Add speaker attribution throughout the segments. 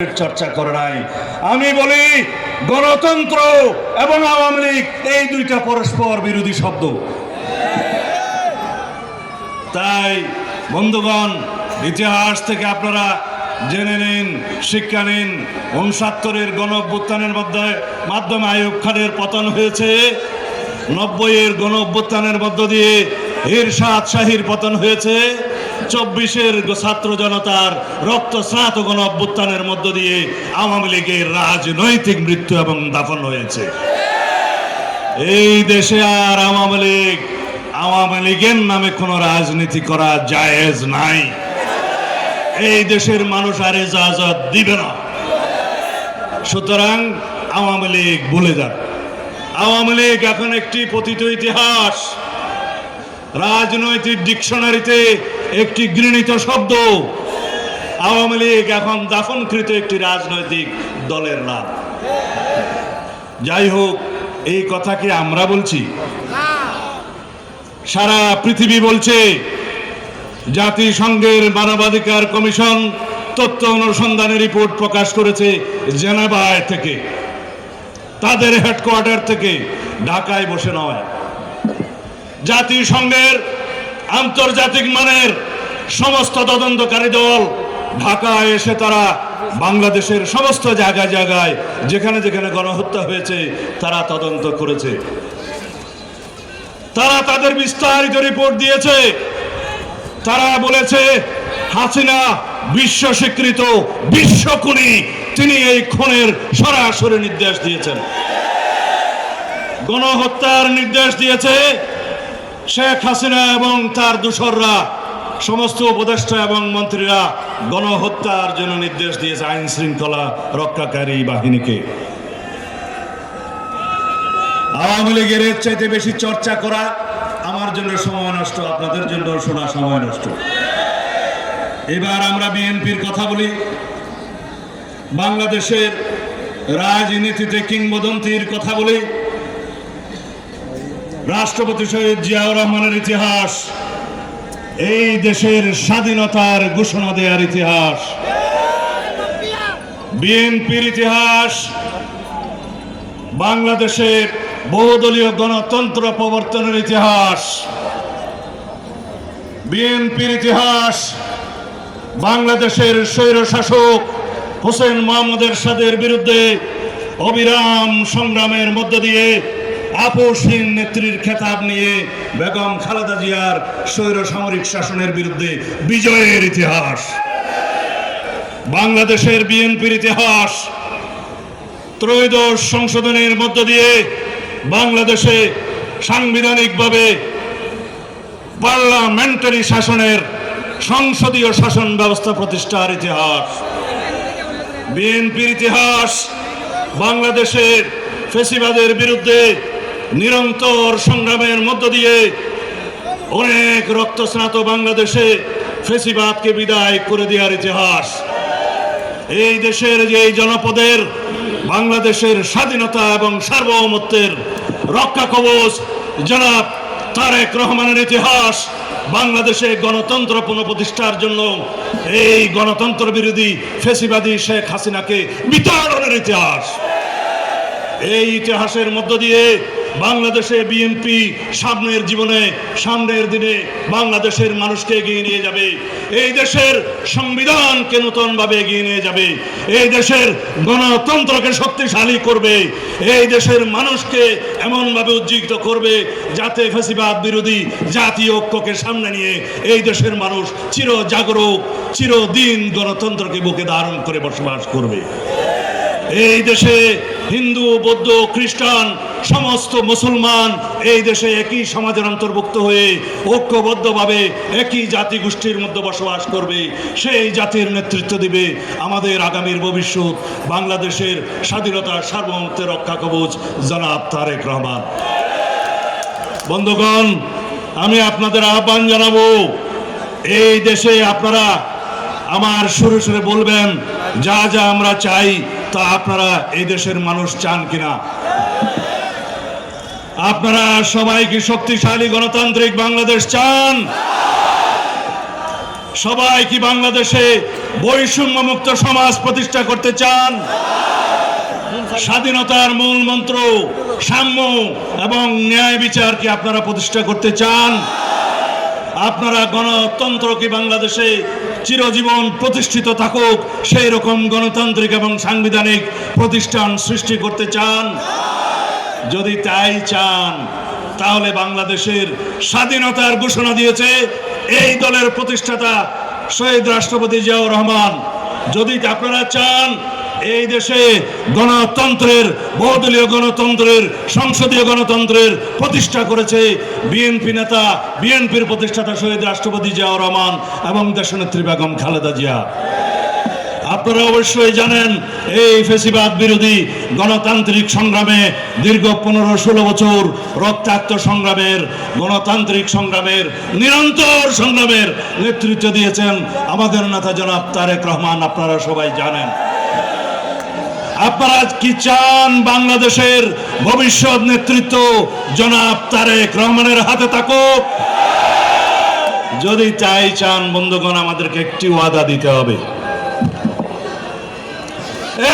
Speaker 1: চর্চা করে নাই। আমি বলি, গণতন্ত্র এবং আওয়ামী লীগ, এই দুইটা পরস্পর বিরোধী শব্দ। তাই, বন্ধুগণ, ইতিহাস থেকে আপনারা জেনে নিন, শিক্ষা নিন উনসত্তরের গণ অভ্যুত্থানের মধ্যে মাধ্যমে আয়ুব খানের পতন হয়েছে। নব্বইয়ের গণ অভ্যুত্থানের মধ্য দিয়ে ইরশাদ শাহীর পতন হয়েছে। চব্বিশের ছাত্র জনতার রক্তস্নাত গণ অভ্যুত্থানের মধ্য দিয়ে আওয়ামী লীগের রাজনৈতিক মৃত্যু এবং দাফন হয়েছে। এই দেশে আর আওয়ামী লীগ, আওয়ামী লীগের নামে কোনো রাজনীতি করা জায়েজ নাই। এই দেশের মানুষ আর এজাজত দিবে না। সুতরাং আওয়ামী লীগ ভুলে যান। আওয়ামী লীগ এখন একটি পতিত ইতিহাস। রাজনৈতিক ডিকশনারিতে একটি গৃহীত শব্দ। আওয়ামী লীগ এখন দাফনকৃত একটি রাজনৈতিক দলের নাম যাই হোক এই কথা কি আমরা বলছি। সারা পৃথিবী বলছে, জাতিসংঘের মানবাধিকার কমিশন তথ্য অনুসন্ধানী রিপোর্ট প্রকাশ করেছে জেনেভায় থেকে। তাদের হেডকোয়ার্টার থেকে ঢাকায় বসে নয়। জাতিসংঘের আন্তর্জাতিক মানের সমস্ত তদন্তকারী দল ঢাকায় এসে তারা বাংলাদেশের সমস্ত জায়গায় জায়গায় যেখানে যেখানে গণহত্যা হয়েছে, তারা তদন্ত করেছে। তারা তাদের বিস্তারিত রিপোর্ট দিয়েছে। তারা বলেছে, হাসিনা বিশ্ব স্বীকৃত বিশ্বকুনি তিনি এই খুনের সরাসরি নির্দেশ দিয়েছেন। গণহত্যার নির্দেশ দিয়েছে শেখ হাসিনা এবং তার দূষররা, সমস্ত উপদেষ্টা এবং মন্ত্রীরা গণহত্যার জন্য নির্দেশ দিয়েছে আইন শৃঙ্খলা রক্ষাকারী বাহিনীকে। আওয়ামী লীগের চাইতে বেশি চর্চা করা আমার জন্য সময় নষ্ট, আপনাদের জন্য শোনা সময় নষ্ট। এবার আমরা বিএনপির কথা বলি। বাংলাদেশের রাজনীতিতে কিংবদন্তির কথা বলি। রাষ্ট্রপতি শহীদ জিয়াউর রহমানের ইতিহাস, এই দেশের স্বাধীনতার ঘোষণা দেওয়ার ইতিহাস, বিএনপির ইতিহাস, বাংলাদেশের বহুদলীয় গণতন্ত্র প্রবর্তনের ইতিহাস, বিএনপির ইতিহাস, বাংলাদেশের স্বৈরশাসক হোসেন মোহাম্মদের সাদের বিরুদ্ধে অবিরাম সংগ্রামের মধ্য দিয়ে আপোষহীন নেত্রীর খেতাব নিয়ে বেগম খালেদা জিয়ার স্বৈর সামরিক শাসনের বিরুদ্ধে বিজয়ের ইতিহাস। বাংলাদেশের বিএনপির ইতিহাস। ত্রয়োদশ সংশোধনের মধ্য দিয়ে বাংলাদেশে সাংবিধানিকভাবে পার্লামেন্টারি শাসনের সংসদীয় শাসন ব্যবস্থা প্রতিষ্ঠার ইতিহাস। বিএনপির ইতিহাস বাংলাদেশের ফেসিবাদের বিরুদ্ধে নিরন্তর সংগ্রামের মধ্য দিয়ে অনেক রক্তস্নাত বাংলাদেশে ফেসিবাদকে বিদায় করে দেওয়ার ইতিহাস। এই দেশের যে জনপদের, বাংলাদেশের স্বাধীনতা এবং সার্বভৌমত্বের রক্ষা কবচ, জনাব তারেক রহমানের ইতিহাস বাংলাদেশে গণতন্ত্র পুনঃপ্রতিষ্ঠার জন্য এই গণতন্ত্র বিরোধী ফেসিবাদী শেখ হাসিনাকে বিতাড়নের ইতিহাস। এই ইতিহাসের মধ্য দিয়ে বাংলাদেশে বিএনপি সামনের জীবনে, সামনের দিনে বাংলাদেশের মানুষকে এগিয়ে নিয়ে যাবে। এই দেশের সংবিধানকে নতুনভাবে এগিয়ে নিয়ে যাবে। এই দেশের গণতন্ত্রকে শক্তিশালী করবে। এই দেশের মানুষকে এমনভাবে উজ্জীবিত করবে যাতে ফেসিবাদ বিরোধী জাতীয় ঐক্যকে সামনে নিয়ে এই দেশের মানুষ চির জাগরুক চিরদিন গণতন্ত্রকে বুকে ধারণ করে বসবাস করবে। এই দেশে হিন্দু, বৌদ্ধ, খ্রিস্টান, সমস্ত মুসলমান এই দেশে একই সমাজের অন্তর্ভুক্ত হয়ে ঐক্যবদ্ধভাবে একই জাতি গোষ্ঠীর মধ্যে বসবাস করবে। সেই জাতির নেতৃত্ব দিবে আমাদের আগামীর ভবিষ্যৎ, বাংলাদেশের স্বাধীনতা সার্বভৌমত্বের রক্ষা কবচ, জনাব তারেক রহমান। বন্ধুগণ, আমি আপনাদের আহ্বান জানাব, এই দেশে আপনারা আমার সুরে সুরে বলবেন, যা যা আমরা চাই তা আপনারা এই দেশের মানুষ চান কিনা? আপনারা সবাই কি শক্তিশালী গণতান্ত্রিক বাংলাদেশ চান? সবাই কি বাংলাদেশে বৈষম্যমুক্ত সমাজ প্রতিষ্ঠা করতে চান? স্বাধীনতার মূল মন্ত্র, সাম্য এবং ন্যায় বিচার কি আপনারা প্রতিষ্ঠা করতে চান? আপনারা গণতন্ত্র কি বাংলাদেশে চিরজীবন প্রতিষ্ঠিত থাকুক, সেই রকম গণতান্ত্রিক এবং সাংবিধানিক প্রতিষ্ঠান সৃষ্টি করতে চান? যদি তাই চান, তাহলে বাংলাদেশের স্বাধীনতার ঘোষণা দিয়েছে এই দলের প্রতিষ্ঠাতা শহীদ রাষ্ট্রপতি জিয়াউর রহমান। যদি আপনারা চান এই দেশে গণতন্ত্রের, বহুদলীয় গণতন্ত্রের, সংসদীয় গণতন্ত্রের প্রতিষ্ঠা করেছে বিএনপি নেতা বিএনপির প্রতিষ্ঠাতা শহীদ রাষ্ট্রপতি জিয়াউর রহমান এবং দেশনেত্রী বেগম খালেদা জিয়া। আপনারা অবশ্যই জানেন, এই ফেসিবাদ বিরোধী গণতান্ত্রিক সংগ্রামে দীর্ঘ পনেরো ষোলো বছর রক্তাক্ত সংগ্রামের, গণতান্ত্রিক সংগ্রামের, নিরন্তর সংগ্রামের নেতৃত্ব দিয়েছেন আমাদের নেতা জনাব তারেক রহমান, আপনারা সবাই জানেন। আপনারা কি চান বাংলাদেশের ভবিষ্যৎ নেতৃত্ব? জনাব তারেক রহমানের হাতে থাকুক যদি চাই চান, বন্ধুগণ, আমাদেরকে একটি ওয়াদা দিতে হবে।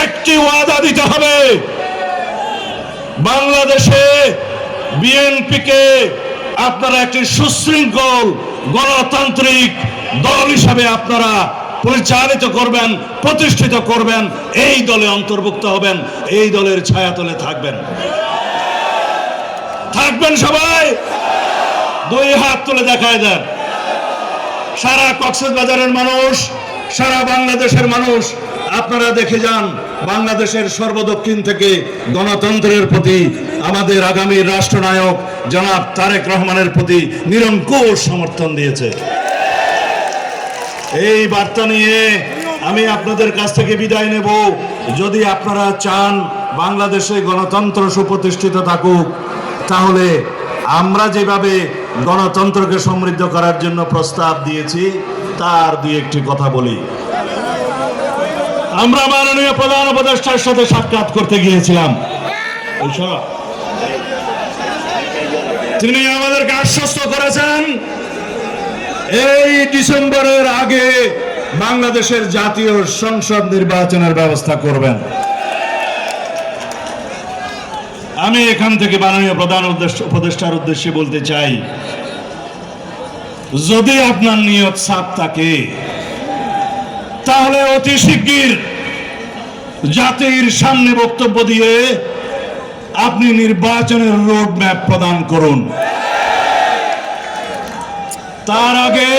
Speaker 1: একটি ওয়াদা দিতে হবে। বাংলাদেশে বিএনপিকে আপনারা একটি সুশৃঙ্খল গণতান্ত্রিক দল হিসাবে আপনারা পরিচালিত করবেন, প্রতিষ্ঠিত করবেন, এই দলে অন্তর্ভুক্ত হবেন, এই দলের ছায়াতলে থাকবেন। থাকবেন সবাই? দুই হাত তুলে দেখায় দেন। সারা কক্সবাজারের মানুষ, সারা বাংলাদেশের মানুষ, আপনারা দেখে যান, বাংলাদেশের সর্বদক্ষিণ থেকে গণতন্ত্রের প্রতি আমাদের আগামী রাষ্ট্রনায়ক জনাব তারেক রহমানের প্রতি নিরঙ্কুশ সমর্থন দিয়েছে। এই বার্তা নিয়ে আমি আপনাদের কাছ থেকে বিদায় নেব যদি আপনারা চান বাংলাদেশে গণতন্ত্র সুপ্রতিষ্ঠিত থাকুক, তাহলে আমরা যেভাবে গণতন্ত্রকে সমৃদ্ধ করার জন্য প্রস্তাব দিয়েছি, তার দুই একটি কথা বলি আমরা মাননীয় প্রধান উপদেষ্টার সাথে সাক্ষাৎ করতে গিয়েছিলাম? তিনি আমাদেরকে আশ্বস্ত করেছেন এই ডিসেম্বরের আগে বাংলাদেশের জাতীয় সংসদ নির্বাচনের ব্যবস্থা করবেন। আমি এখান থেকে মাননীয় প্রধান উদ্দেশ্য, উপদেষ্টার উদ্দেশ্যে বলতে চাই, যদি আপনার নিয়ত সাপ থাকে, তাহলে অতি শিগগির জাতির সামনে বক্তব্য দিয়ে আপনি নির্বাচনের রোড ম্যাপ প্রদান করুন। তার আগে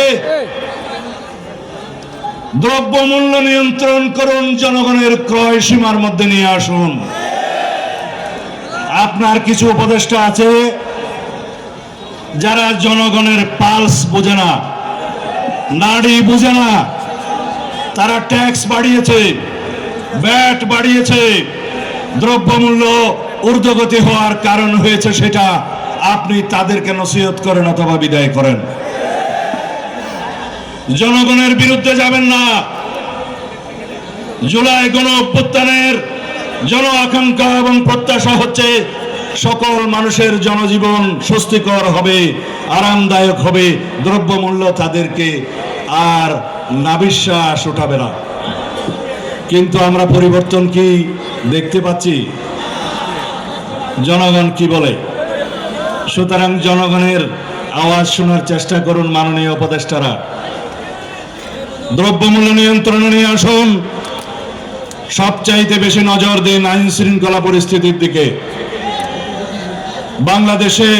Speaker 1: দ্রব্যমূল্য নিয়ন্ত্রণ করুন, জনগণের ক্রয় সীমার মধ্যে নিয়ে আসুন। আপনার কিছু উপদেষ্টা আছে যারা জনগণের পালস বোঝে না, নাড়ি বুঝে না। তারা ট্যাক্স বাড়িয়েছে ব্যাট বাড়িয়েছে, দ্রব্যমূল্য ঊর্ধ্বগতি হওয়ার কারণ হয়েছে সেটা আপনি তাদেরকে নসিহত করেন অথবা বিদায় করেন। জনগণের বিরুদ্ধে যাবেন না। জুলাই গণ অভ্যুত্থানের জন আকাঙ্ক্ষা এবং প্রত্যাশা হচ্ছে সকল মানুষের জনজীবন স্বস্তিকর হবে, আরামদায়ক হবে, দ্রব্যমূল্য তাদেরকে আর নাবিশ্বাস উঠাবে না। কিন্তু আমরা পরিবর্তন কি দেখতে পাচ্ছি? জনগণ কি বলে? সুতরাং জনগণের আওয়াজ শোনার চেষ্টা করুন মাননীয় উপদেষ্টারা। দ্রব্যমূল্য নিয়ন্ত্রণে নিয়ে আসুন। সবচাইতে বেশি নজর দিন আইন শৃঙ্খলা পরিস্থিতির দিকে। বাংলাদেশে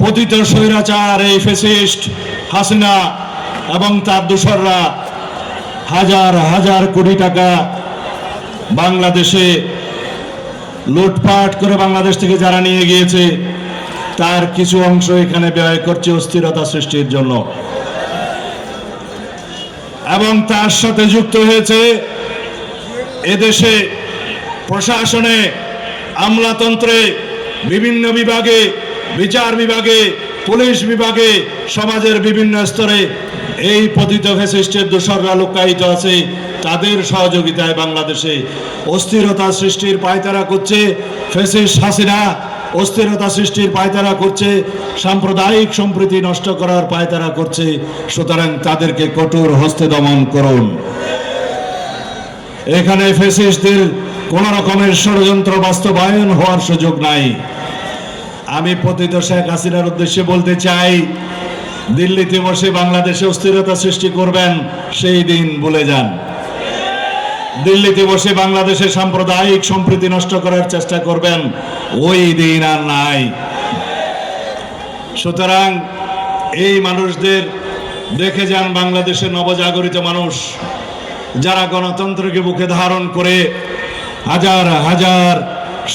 Speaker 1: পতিত স্বৈরাচার, এই ফেসিস্ট হাসিনা এবং তার দূষররা হাজার হাজার কোটি টাকা বাংলাদেশে লুটপাট করে বাংলাদেশ থেকে যারা নিয়ে গিয়েছে, তার কিছু অংশ এখানে ব্যয় করছে অস্থিরতা সৃষ্টির জন্য। এবং তার সাথে যুক্ত হয়েছে এদেশে প্রশাসনে, আমলাতন্ত্রে, বিভিন্ন বিভাগে, বিচার বিভাগে, পুলিশ বিভাগে, সমাজের বিভিন্ন স্তরে এই পতিত ফ্যাসিস্টের দোসররা লুকায়িত আছে। তাদের সহযোগিতায় বাংলাদেশে অস্থিরতা সৃষ্টির পায়তারা করছে ফ্যাসিস্ট হাসিনা। অস্থিরতা সৃষ্টির পায়তারা করছে, সাম্প্রদায়িক সম্প্রীতি নষ্ট করার পায়তারা করছে, সুতরাং তাদেরকে কঠোর হস্তে দমন করুন। এখানে ফেসিস্টদের কোন রকমের ষড়যন্ত্র বাস্তবায়ন হওয়ার সুযোগ নাই। আমি পতিত শেখ হাসিনার উদ্দেশ্যে বলতে চাই, দিল্লিতে বসে বাংলাদেশে অস্থিরতা সৃষ্টি করবেন, সেই দিন বলে যান। দিল্লিতে বসে বাংলাদেশের সাম্প্রদায়িক সম্প্রীতি নষ্ট করার চেষ্টা করবেন, ওই দিন আর নাই। সুতরাং এই মানুষদের দেখে যান বাংলাদেশের নবজাগরিত মানুষ, যারা গণতন্ত্রকে বুকে ধারণ করে হাজার হাজার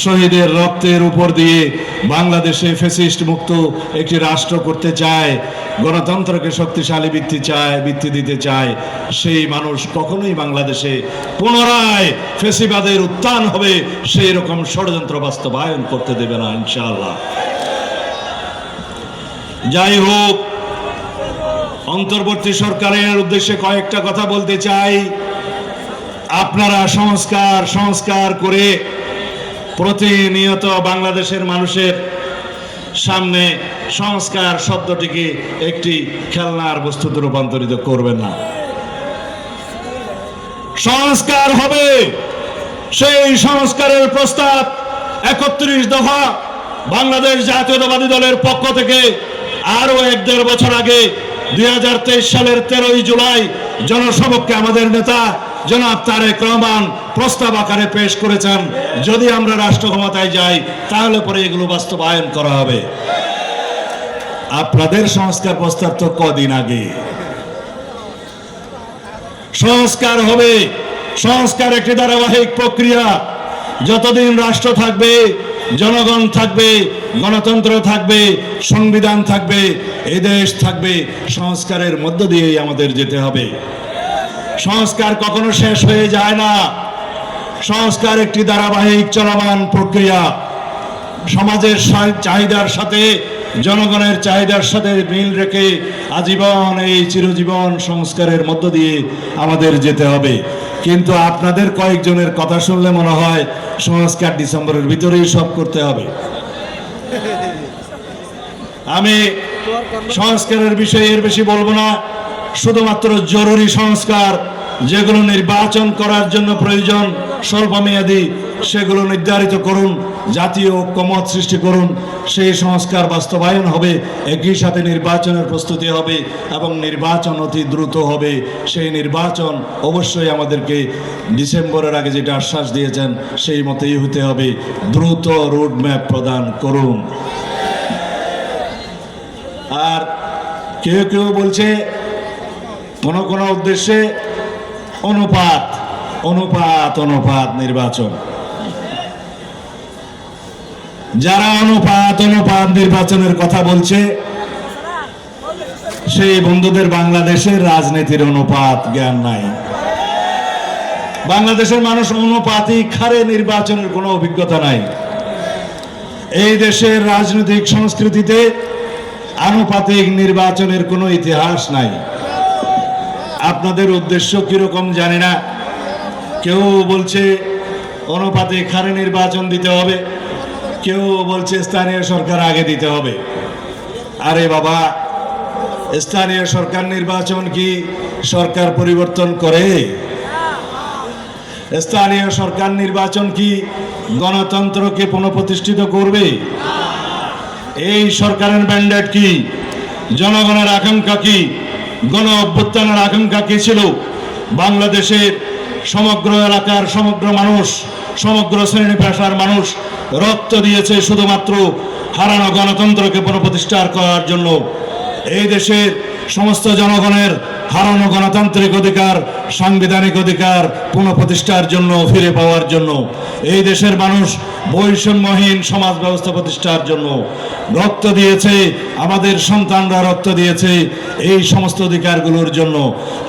Speaker 1: শহীদের রক্তের উপর দিয়ে বাংলাদেশে ফেসিস্ট মুক্ত একটি রাষ্ট্র করতে চায়, গণতন্ত্রকে শক্তিশালী বৃত্তি চায়, বৃত্তি দিতে চায়, সেই মানুষ কখনোই বাংলাদেশে পুনরায় ফেসিবাদের উত্থান হবে সেই রকম ষড়যন্ত্র বাস্তবায়ন করতে দেবে না, ইনশাআল্লাহ। যাই হোক, অন্তর্বর্তী সরকারের উদ্দেশ্যে কয়েকটা কথা বলতে চাই। আপনারা সংস্কার সংস্কার করে প্রতিনিয়ত বাংলাদেশের মানুষের সামনে সংস্কার শব্দটিকে একটি খেলনার বস্তুতে রূপান্তরিত করবেন না। সংস্কার হবে। সেই সংস্কারের প্রস্তাব একত্রিশ দফা বাংলাদেশ জাতীয়তাবাদী দলের পক্ষ থেকে আরও এক দেড় বছর আগে দুই হাজার তেইশ সালের তেরোই জুলাই জনসবককে আমাদের নেতা জনাব তারেক রহমান প্রস্তাব আকারে পেশ করেছেন, যদি আমরা রাষ্ট্র ক্ষমতায় যাই, তাহলে পরে এগুলো বাস্তবায়ন করা হবে। আপনাদের সংস্কার প্রস্তাব তো কদিন আগে। সংস্কার হবে। সংস্কার একটি ধারাবাহিক প্রক্রিয়া। যতদিন রাষ্ট্র থাকবে, জনগণ থাকবে, গণতন্ত্র থাকবে, সংবিধান থাকবে, এদেশ থাকবে, সংস্কারের মধ্য দিয়েই আমাদের যেতে হবে। সংস্কার কখনো শেষ হয়ে যায় না। সংস্কার একটি ধারাবাহিক চলমান প্রক্রিয়া। সমাজের চাহিদার সাথে, জনগণের চাহিদার সাথে মিল রেখে আজীবন এই চিরজীবন সংস্কারের মধ্য দিয়ে আমাদের যেতে হবে। কিন্তু আপনাদের কয়েকজনের কথা শুনলে মনে হয় সংস্কার ডিসেম্বরের ভিতরেই সব করতে হবে। আমি সংস্কারের বিষয়ে এর বেশি বলব না। শুধুমাত্র জরুরি সংস্কার যেগুলো নির্বাচন করার জন্য প্রয়োজন, স্বল্পমেয়াদী, সেগুলো নির্ধারিত করুন, জাতীয় ঐক্যমত সৃষ্টি করুন, সেই সংস্কার বাস্তবায়ন হবে, একই সাথে নির্বাচনের প্রস্তুতি হবে এবং নির্বাচন অতি দ্রুত হবে। সেই নির্বাচন অবশ্যই আমাদেরকে ডিসেম্বরের আগে যেটা আশ্বাস দিয়েছেন, সেই মতেই হতে হবে। দ্রুত রোডম্যাপ প্রদান করুন। আর কেউ কেউ বলছে, কোনো কোনো উদ্দেশ্যে অনুপাত অনুপাত অনুপাত নির্বাচন। যারা অনুপাত অনুপাত নির্বাচনের কথা বলছে, সেই বন্ধুদের বাংলাদেশের রাজনীতির অনুপাত জ্ঞান নাই। বাংলাদেশের মানুষ অনুপাতিক হারে নির্বাচনের কোনো অভিজ্ঞতা নাই। এই দেশের রাজনৈতিক সংস্কৃতিতে আনুপাতিক নির্বাচনের কোনো ইতিহাস নাই। আপনাদের উদ্দেশ্য কীরকম জানি না। কেউ বলছে অনুপাতিক হারে নির্বাচন দিতে হবে। কেউ বলছে স্থানীয় সরকার আগে দিতে হবে। আরে বাবা, স্থানীয় সরকার নির্বাচন কি সরকার পরিবর্তন করে? স্থানীয় সরকার নির্বাচন কি গণতন্ত্রকে পুনঃপ্রতিষ্ঠিত করবে? এই সরকারের ম্যান্ডেট কি? জনগণের আকাঙ্ক্ষা কি? গণ অভ্যুত্থানের আকাঙ্ক্ষা কি ছিল? বাংলাদেশের সমগ্র এলাকার সমগ্র মানুষ, সমগ্র শ্রেণি পেশার মানুষ রক্ত দিয়েছে শুধুমাত্র হারানো গণতন্ত্রকে পুনঃপ্রতিষ্ঠার করার জন্য। এই দেশের সমস্ত জনগণের হারানো গণতান্ত্রিক অধিকার, সাংবিধানিক অধিকার পুনঃপ্রতিষ্ঠার জন্য, ফিরে পাওয়ার জন্য। এই দেশের মানুষ বৈষম্যহীন সমাজ ব্যবস্থা প্রতিষ্ঠার জন্য। রক্ত দিয়েছে, আমাদের সন্তানরা রক্ত দিয়েছে এই সমস্ত অধিকারগুলোর জন্য।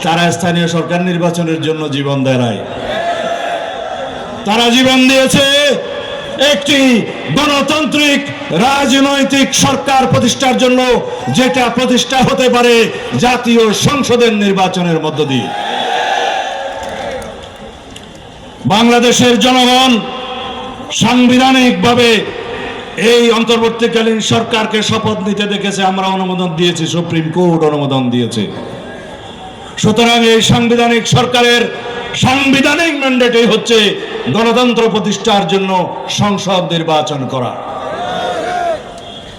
Speaker 1: তারা স্থানীয় সরকার নির্বাচনের জন্য জীবন দেয় তারা জীবন দিয়েছে
Speaker 2: একটি গণতান্ত্রিক রাজনৈতিক সরকার প্রতিষ্ঠার জন্য যেটা প্রতিষ্ঠা হতে পারে জাতীয় সংসদের নির্বাচনের মধ্য দিয়ে। বাংলাদেশের জনগণ সাংবিধানিকভাবে এই অন্তর্বর্তীকালীন সরকারকে শপথ নিতে দেখেছে, আমরা অনুমোদন দিয়েছি, সুপ্রিম কোর্ট অনুমোদন দিয়েছে। সুতরাং এই সাংবিধানিক সরকারের সাংবিধানিক ম্যান্ডেটই হচ্ছে গণতন্ত্র প্রতিষ্ঠার জন্য সংসদ নির্বাচন করা।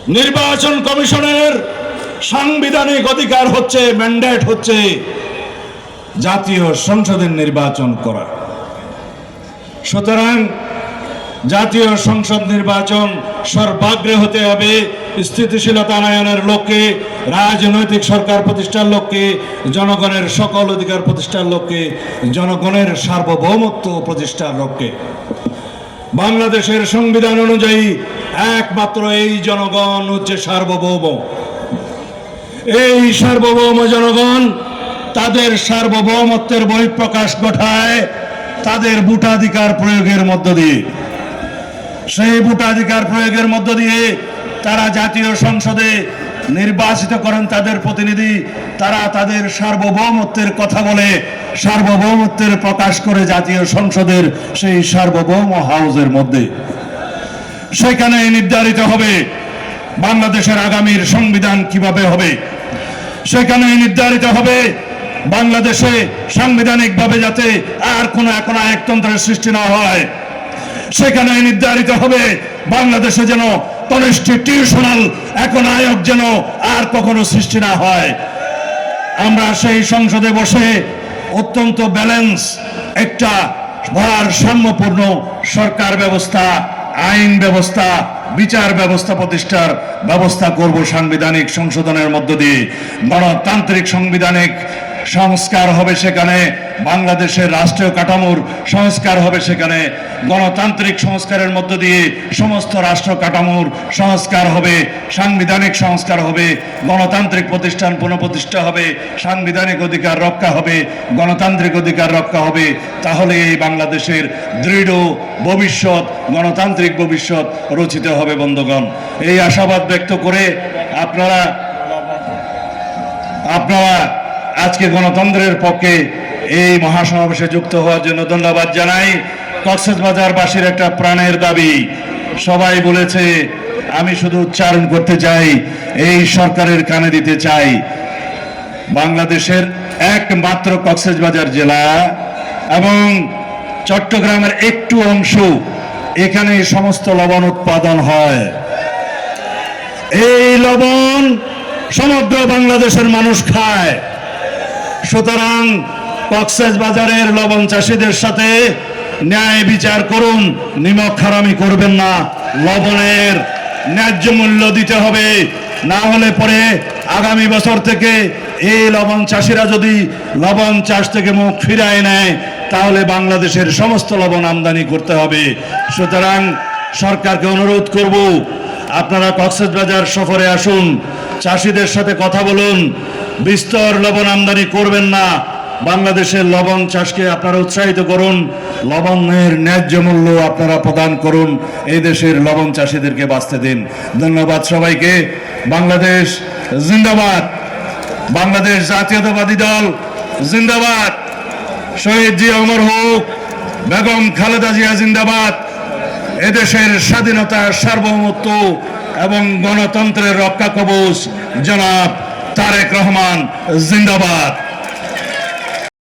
Speaker 2: নির্বাচন কমিশনের সাংবিধানিক অধিকার হচ্ছে ম্যান্ডেট হচ্ছে জাতীয় সংসদের নির্বাচন করা। সুতরাং জাতীয় সংসদ নির্বাচন সর্বাগ্রে হতে হবে, স্থিতিশীলতা আনয়নের লক্ষ্যে রাজনৈতিক সরকার প্রতিষ্ঠার লক্ষ্যে, জনগণের সকল অধিকার প্রতিষ্ঠার লক্ষ্যে, জনগণের সার্বভৌমত্ব প্রতিষ্ঠার লক্ষ্যে। বাংলাদেশের সংবিধান অনুযায়ী একমাত্র এই জনগণ হচ্ছে সার্বভৌম। এই সার্বভৌম জনগণ তাদের সার্বভৌমত্বের বহিঃপ্রকাশ ঘটায় তাদের ভোটাধিকার প্রয়োগের মধ্য দিয়ে। সেই ভোটাধিকার প্রয়োগের মধ্য দিয়ে তারা জাতীয় সংসদে নির্বাচিত করেন তাদের প্রতিনিধি, তারা তাদের সার্বভৌমত্বের কথা বলে, সার্বভৌমত্বের প্রকাশ করে জাতীয় সংসদের সেই সার্বভৌম হাউসের মধ্যে। সেখানে নির্ধারিত হবে বাংলাদেশের আগামীর সংবিধান কীভাবে হবে। সেখানে নির্ধারিত হবে বাংলাদেশে সাংবিধানিকভাবে যাতে আর কোনো এখন একতন্ত্রের সৃষ্টি না হয়। সেখানে নির্ধারিত হবে বাংলাদেশে যেন কনস্টিটিউশনাল এখন আয়োগ যেন আর কখনো সৃষ্টি না হয়। আমরা সেই সংসদে বসে অত্যন্ত ব্যালেন্স, একটা ভারসাম্যপূর্ণ সরকার ব্যবস্থা, আইন ব্যবস্থা, বিচার ব্যবস্থা প্রতিষ্ঠার ব্যবস্থা করব সাংবিধানিক সংশোধনের মধ্য দিয়ে। গণতান্ত্রিক সাংবিধানিক সংস্কার হবে সেখানে, বাংলাদেশের রাষ্ট্রীয় কাঠামোর সংস্কার হবে সেখানে, গণতান্ত্রিক সংস্কারের মধ্য দিয়ে সমস্ত রাষ্ট্র কাঠামোর সংস্কার হবে, সাংবিধানিক সংস্কার হবে, গণতান্ত্রিক প্রতিষ্ঠান পুনঃপ্রতিষ্ঠা হবে, সাংবিধানিক অধিকার রক্ষা হবে, গণতান্ত্রিক অধিকার রক্ষা হবে, তাহলে এই বাংলাদেশের দৃঢ় ভবিষ্যৎ, গণতান্ত্রিক ভবিষ্যৎ রচিত হবে, বন্ধুগণ। এই আশাবাদ ব্যক্ত করে আপনারা আপনারা আজকে গণতন্ত্রের পক্ষে এই মহাসমাবেশে যুক্ত হওয়ার জন্য ধন্যবাদ জানাই। কক্সবাজারবাসীর একটা প্রাণের দাবি। সবাই বলেছে, আমি শুধু উচ্চারণ করতে চাই, এই সরকারের কানে দিতে চাই। বাংলাদেশের একমাত্র কক্সবাজার জেলা এবং চট্টগ্রামের একটু অংশ এখানে সমস্ত লবণ উৎপাদন হয়। এই লবণ সমগ্র বাংলাদেশের মানুষ খায়। সুতরাং কক্সেস বাজারের লবণ চাষিদের সাথে ন্যায় বিচার করুন, নিমক খারামি করবেন না। লবণের ন্যায্য মূল্য দিতে হবে, না হলে পরে আগামী বছর থেকে এই লবণ চাষিরা যদি লবণ চাষ থেকে মুখ ফিরায় নেয়, তাহলে বাংলাদেশের সমস্ত লবণ আমদানি করতে হবে। সুতরাং সরকারকে অনুরোধ করব, আপনারা কক্সবাজার সফরে আসুন, চাষিদের সাথে কথা বলুন বিস্তর লবণ আমদানি করবেন না। বাংলাদেশের লবণ চাষকে আপনারা উৎসাহিত করুন। লবণের ন্যায্য মূল্য আপনারা প্রদান করুন। এই দেশের লবণ চাষিদেরকে বাঁচতে দিন। ধন্যবাদ সবাইকে। বাংলাদেশ জিন্দাবাদ। বাংলাদেশ জাতীয়তাবাদী দল জিন্দাবাদ। শহীদ জি অমর হোক, বেগম খালেদা জিয়া জিন্দাবাদ। এদেশের স্বাধীনতা সার্বভৌমত্ব এবং গণতন্ত্রের রক্ষা কবচ, জনাব তারেক রহমান জিন্দাবাদ।